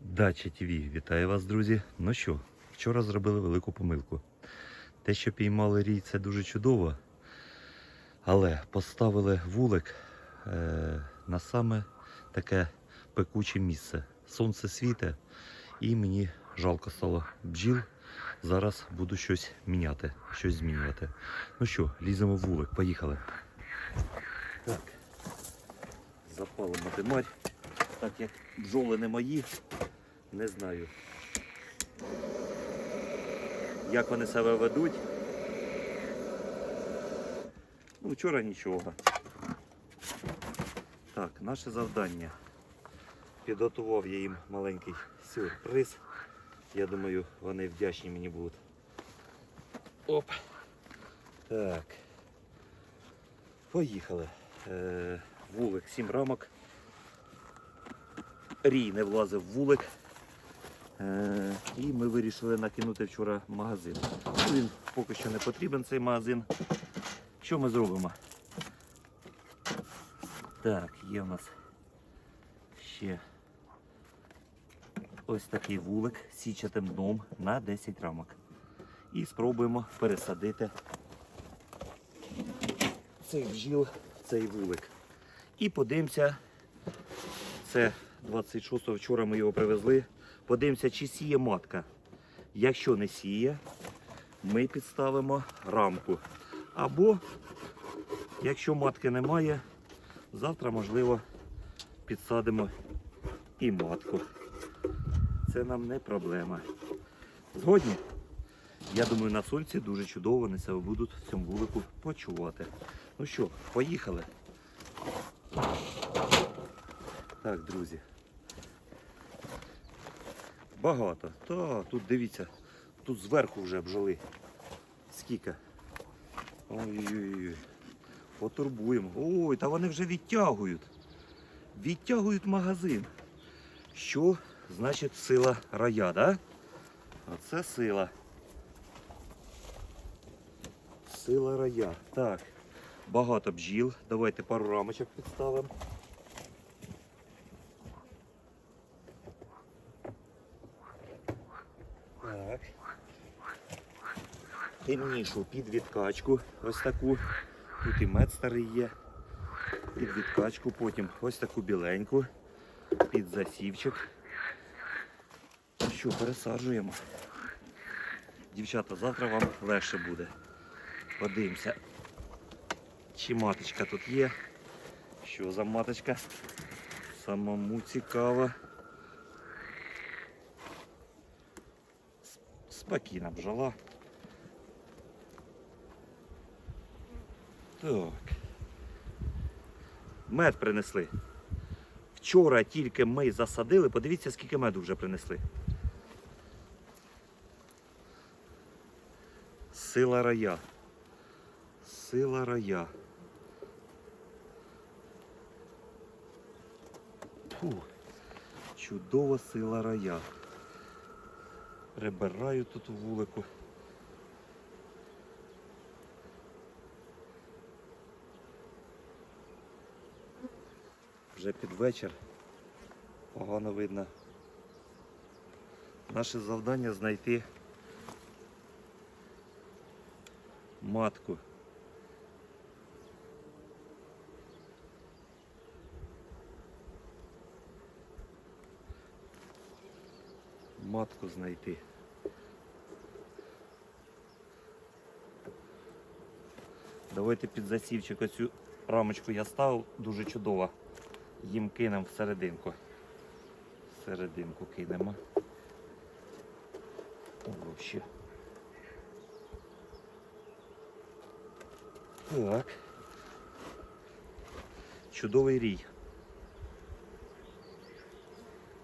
Дача ТВ, вітаю вас, друзі. Ну що, вчора зробили велику помилку. Те, що піймали рій, це дуже чудово, але поставили вулик е, на саме таке пекуче місце. Сонце світе, і мені жалко стало бджіл. Зараз буду щось міняти, щось змінювати. Ну що, ліземо в вулик, поїхали. Так, запалимо димарь. Так як бджоли не мої, не знаю. Як вони себе ведуть. Ну, вчора нічого. Так, наше завдання. Підготував я їм маленький сюрприз. Я думаю, вони вдячні мені будуть. Оп. Так. Поїхали. Е, вулик, сім рамок. Рій не влазив в вулик. Е, і ми вирішили накинути вчора магазин. Ну, Він поки що не потрібен цей магазин. Що ми зробимо? Так, є в нас ще ось такий вулик січатим дном на 10 рамок. І спробуємо пересадити цих бджіл цей вулик. І подивимося, це 26-го вчора ми його привезли. Подивимося, чи сіє матка. Якщо не сіє, ми підставимо рамку. Або, якщо матки немає, завтра, можливо, підсадимо і матку. Це нам не проблема. Згодні? Я думаю, на сонці дуже чудово вони себе будуть в цьому вулику почувати. Ну що, поїхали. Так, друзі. Багато. Та, тут дивіться, тут зверху вже бджоли. Скільки? Ой-ой-ой. Потурбуємо. Ой, та вони вже відтягують. Відтягують магазин. Що значить сила рая, да? Оце сила. Сила рая. Так. Багато бджіл. Давайте пару рамочок підставимо. Так. Темнішу під відкачку. Ось таку. Тут і мед старий є. Під відкачку, потім ось таку біленьку. Під засівчик. Що, пересаджуємо. Дівчата, завтра вам легше буде. Подивимося, чи маточка тут є. Що за маточка? Самому цікаво. Спокійна бджола. Так. Мед принесли. Вчора тільки ми засадили, подивіться, скільки меду вже принесли. Сила рая. Сила рая. Фу. Чудова сила рая. Прибираю тут вулику. Вже під вечір. Погано видно. Наше завдання знайти матку. Матку знайти. Давайте під засівчик оцю рамочку я ставив, дуже чудова. Їм кинемо всерединку. Всерединку кинемо. Вообще. Так. Чудовий рій.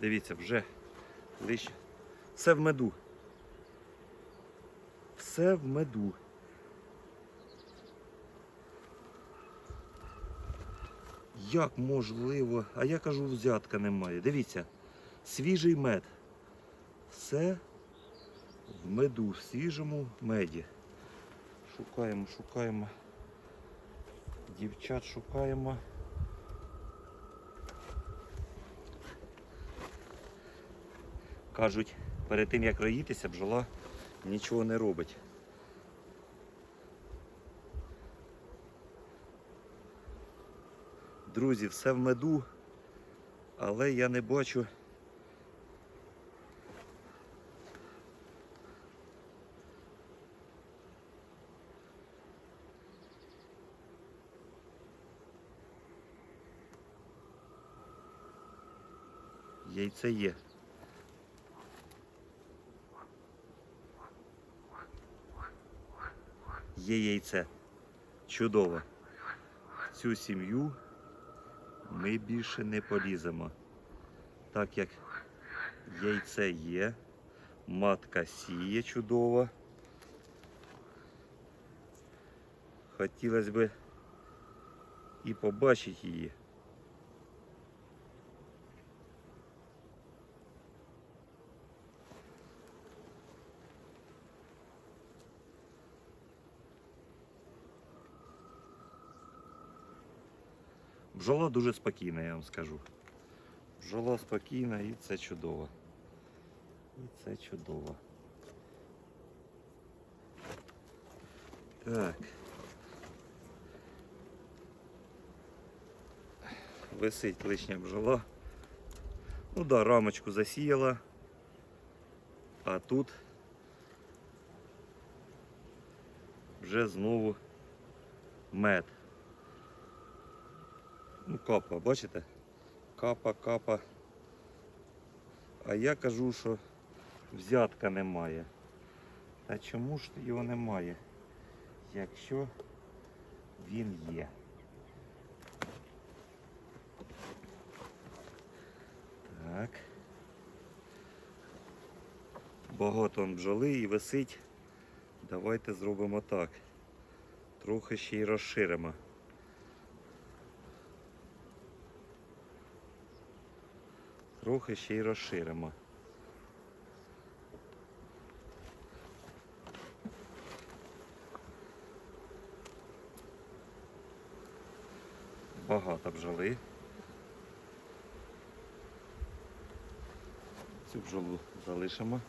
Дивіться, вже лише. Все в меду. Все в меду. Як можливо? А я кажу, взятка немає. Дивіться, свіжий мед. Все в меду, в свіжому меді. Шукаємо, шукаємо. Дівчат шукаємо. Кажуть, перед тим як роїтися, бджола нічого не робить. Друзі, все в меду, але я не бачу. Яйце є. Є яйце. Чудово. Цю сім'ю ми більше не поліземо. Так як яйце є, матка сіє чудово. Хотілося б і побачити її. Бджола дуже спокійна, я вам скажу. Бджола спокійна і це чудово. І це чудово. Так. Висить лишня бджола. Ну да, рамочку засіяла. А тут вже знову мед. Ну, капа, бачите? Капа, капа. А я кажу, що взятка немає. Та чому ж його немає? Якщо він є. Так. Багато бджоли і висить. Давайте зробимо так. Трохи ще й розширимо. Трохи ще й розширимо. Багато бджоли. Цю бджолу залишимо.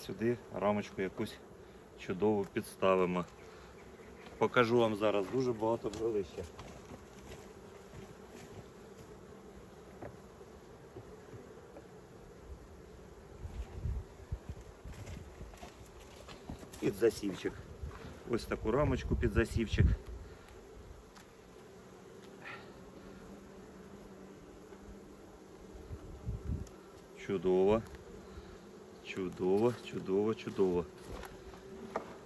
Сюди рамочку якусь чудову підставимо. Покажу вам зараз дуже багато бджолища. Під засівчик. Ось таку рамочку під засівчик. Чудово. Чудово, чудово, чудово.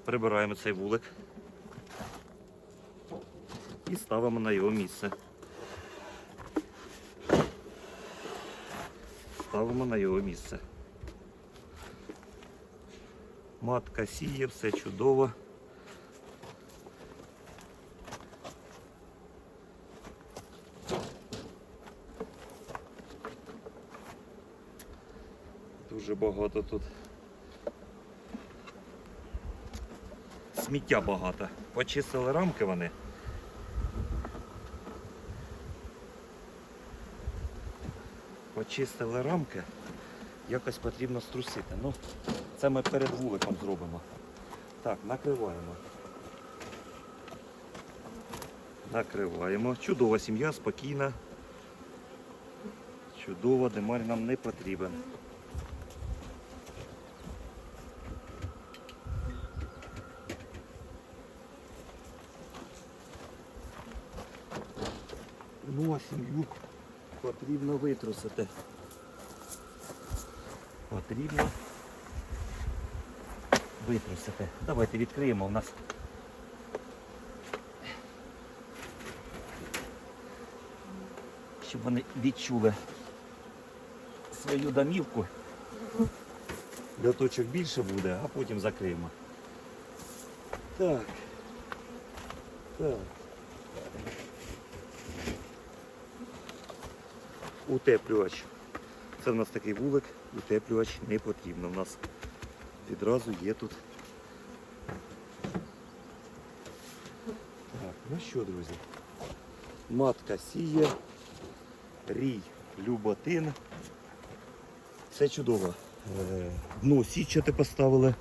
Прибираємо цей вулик і ставимо на його місце. Ставимо на його місце. Матка сіє, все чудово. Дуже багато тут. Сміття багато. Почистили рамки вони. Почистили рамки. Якось потрібно струсити. Ну, це ми перед вуликом зробимо. Так, накриваємо. Накриваємо. Чудова сім'я, спокійна. Чудово, демарь нам не потрібен. Ну, а сім'ю потрібно витрусити. Потрібно витрусити. Давайте відкриємо у нас. Щоб вони відчули свою домівку. Льоточок більше буде, а потім закриємо. Так. Так. утеплювач. Це в нас такий вулик, утеплювач не потрібно. У нас відразу є тут. Так, ну що, друзі? Матка сіє, рій, люботин. Все чудово. Е, дно січати поставили.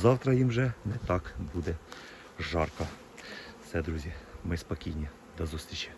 Завтра їм вже не так буде жарко. Все, друзі, ми спокійні. До зустрічі.